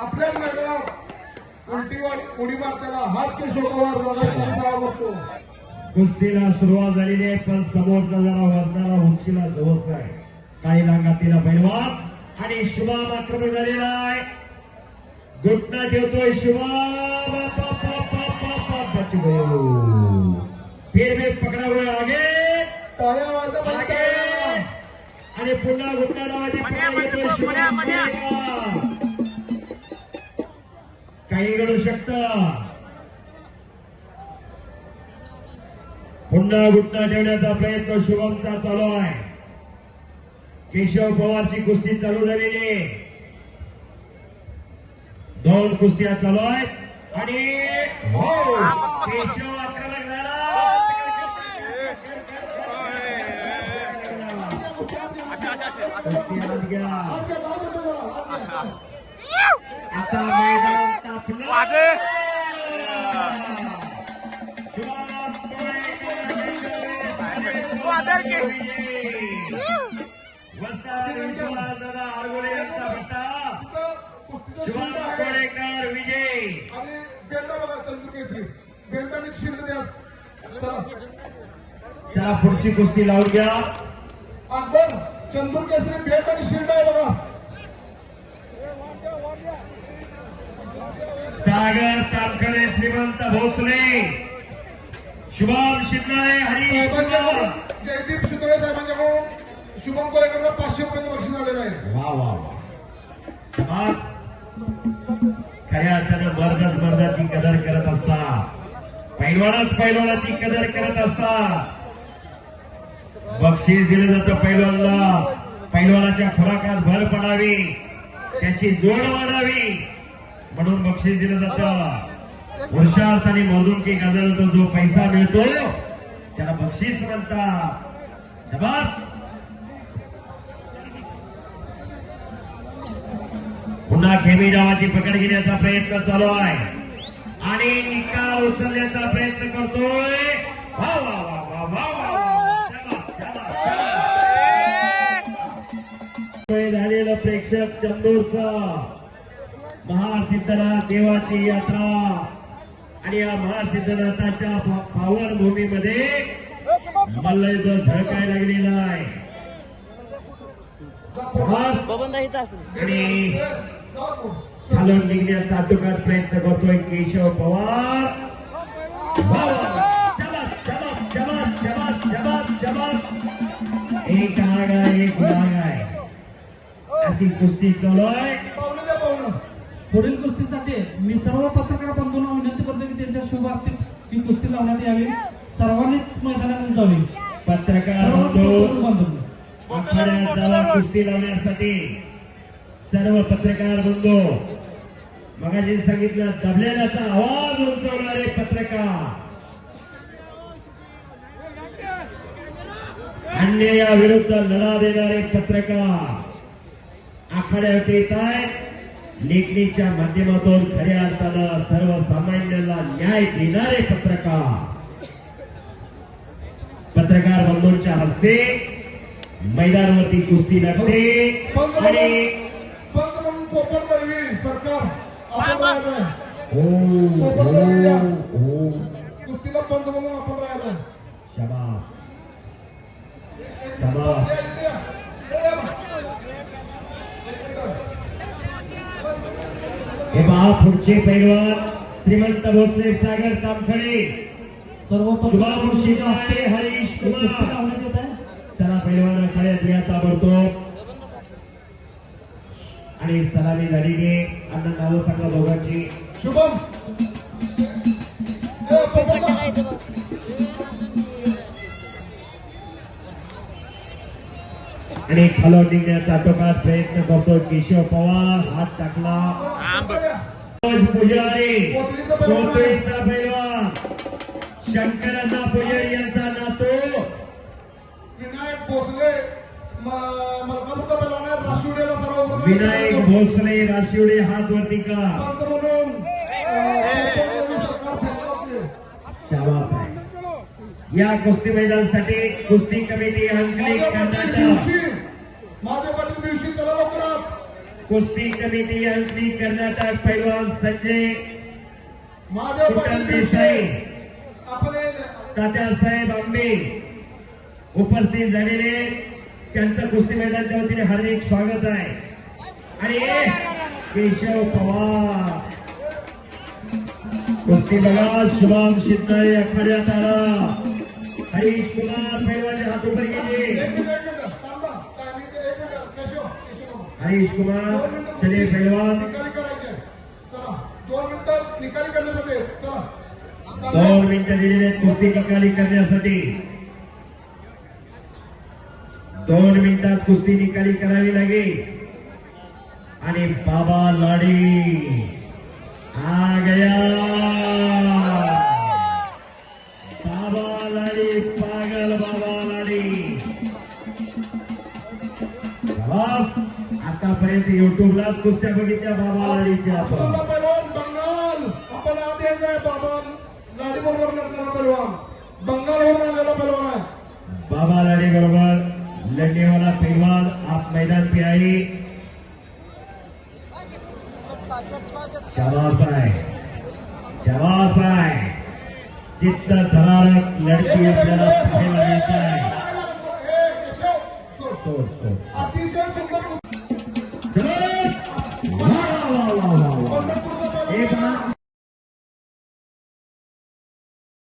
आपल्याच मैदानात उलटी वाट उडी मारताना हाच केशव पवार दादा बघतो कुस्तीला सुरुवात झालेली आहे पण समोरचा जरा वजनाला उंचीला जवस आहे काही लांगातीला पैलवान आणि शुभम आक्रमण झालेला आहे घुटना ठेवतोय शुभम. फिर भी पकडा हुए आगे आगे. आणि पुन्हा घुटना लावायची काही घडू शकतं. पुन्हा घुटना ठेवण्याचा प्रयत्न शुभमचा चालू आहे. केशव पवारची कुस्ती चालू झालेली आहे. दोन कुस्त्या चालू आहेत. आणि हो. केशव आक्रमक झाला. आत मैदान कोरेगाव. वादळ की. आरगोले यांचा भट्टा आहे. कोळेकर विजय आणि बेल्टा बघा चंद्र केसरी बेल्ट शिल्ड द्या त्याला पुढची कुस्ती लावून घ्या अकबर चंदूर केसरी बेल्ट आणि शिल्ड आहे बघा सागर तारखडे श्रीमंत भोसले. शुभम शिंदे. साहेबांच्याकडून जयदीप सुतळे साहेबांच्याकडून शुभम कोरेकरला पाचशे रुपयाचं बक्षीस आलेलं आहे. वा वा वा. समाज खऱ्या अर्थानं मर्दच मर्दाची कदर करत असतात पैलवानच पैलवानाची कदर करत असतात बक्षीस दिलं जातं पैलवानला. पैलवानाच्या खुराकात भर पडावी. त्याची जोड वाढावी. म्हणून बक्षीस दिलं जातं. पुरुषार्थ आणि मधुकी गजरतो जो पैसा मिळतो त्याला बक्षीस म्हणतात. शबास. पुन्हा खेमी डावाची पकड घेण्याचा प्रयत्न चालू आहे. आणि निकाल उचलण्याचा प्रयत्न करतोय. वा वा वा वा वा वा वा. शाबास, शाबास, शाबास. झालेलं प्रेक्षक चंदूरचा. महासिद्धनाथ देवाची यात्रा. आणि या महासिद्धनाथाच्या पावन भूमीमध्ये मल्लयुद्ध झळकाय लागलेला आहे. आणि खालून निघण्याचा आटोकाट प्रयत्न करतोय केशव पवार. एक आग आहे एक गुलाग आहे. अशी कुस्ती चालू आहे. पुढील कुस्तीसाठी मी सर्व पत्रकार बंधूंना विनंती करतो की त्यांच्या शुभ हस्ते ही कुस्ती लावण्यात यावी. सर्वांनीच मैदानात जावी. पत्रकार बंधू कुस्ती लावण्यासाठी. सर्व पत्रकार बंधू मगाशी सांगितलं दबलेल्याचा आवाज उंचवणारे पत्रकार. अन्यायाविरुद्ध लढा देणारे पत्रकार. आखाड्यावर येत आहेत. लेखणीच्या माध्यमातून खऱ्या अर्थानं सर्वसामान्यांना न्याय देणारे पत्रकार. पत्रकार बंधूंच्या हस्ते मैदानावरती कुस्ती लागते आणि सरकार. हो हो हो. कुस्तीला पंत म्हणून आपण राहायचं शाबास. शाबास. हे पहा पुढचे पैलवान श्रीमंत भोसले सागर तामखडे. सर्व शुभा पत्रकार मुर्शिदा हरीश कुमार चला पैलवानाकडे द्या ताबडतोब. आणि सलामी झालेली अण्णा नावं सांगा दोघांची. शुभम. आणि खालून निघण्याचा आटोकाट प्रयत्न करतो केशव पवार. हात टाकला. मनोज पुजारी पैलवान यांचा नातू. विनायक भोसले म- मलकापूरचा पैलवान आहे राशिवडेला सर्व विनायक भोसले राशिवडे हात वरती का. शाबास आहे. या कुस्ती मैदानासाठी कुस्ती कमिटी अंकली कर्नाटक. माझ्या पाटील दिवशी चला लवकरात. कुस्ती कमिटी यांची कर्नाटक पैलवान संजय माझ्या कुटल देसाई तात्यासाहेब आंबे उपस्थित झालेले त्यांचं कुस्ती मैदानच्या वतीने हार्दिक स्वागत आहे आणि केशव पवार कुस्ती बघा शुभम शिंदे आखाड्यात आला हरीश कुमार हरीश कुमार चले पहलवान। दोन मिनिटं दिलेले कुस्ती निकाली करण्यासाठी. दोन मिनिटात कुस्ती निकाली करावी लागेल. आणि बाबा लाडी युट्यूबलाच कुस्त्या बघितल्या बाबा लाडीच्या आपण अब्दुल्ला पैलवान बंगाल आपण यायचं आहे बाबा गाडी बरोबर लढणारा पैलवान बंगालवरून आलेला पैलवान आहे बाबा लाडे बरोबर लढणेवाला पैलवान आप मैदान पे आहे शाबास आहे चित्त धरारक आपल्याला पाहायला मिळत आहे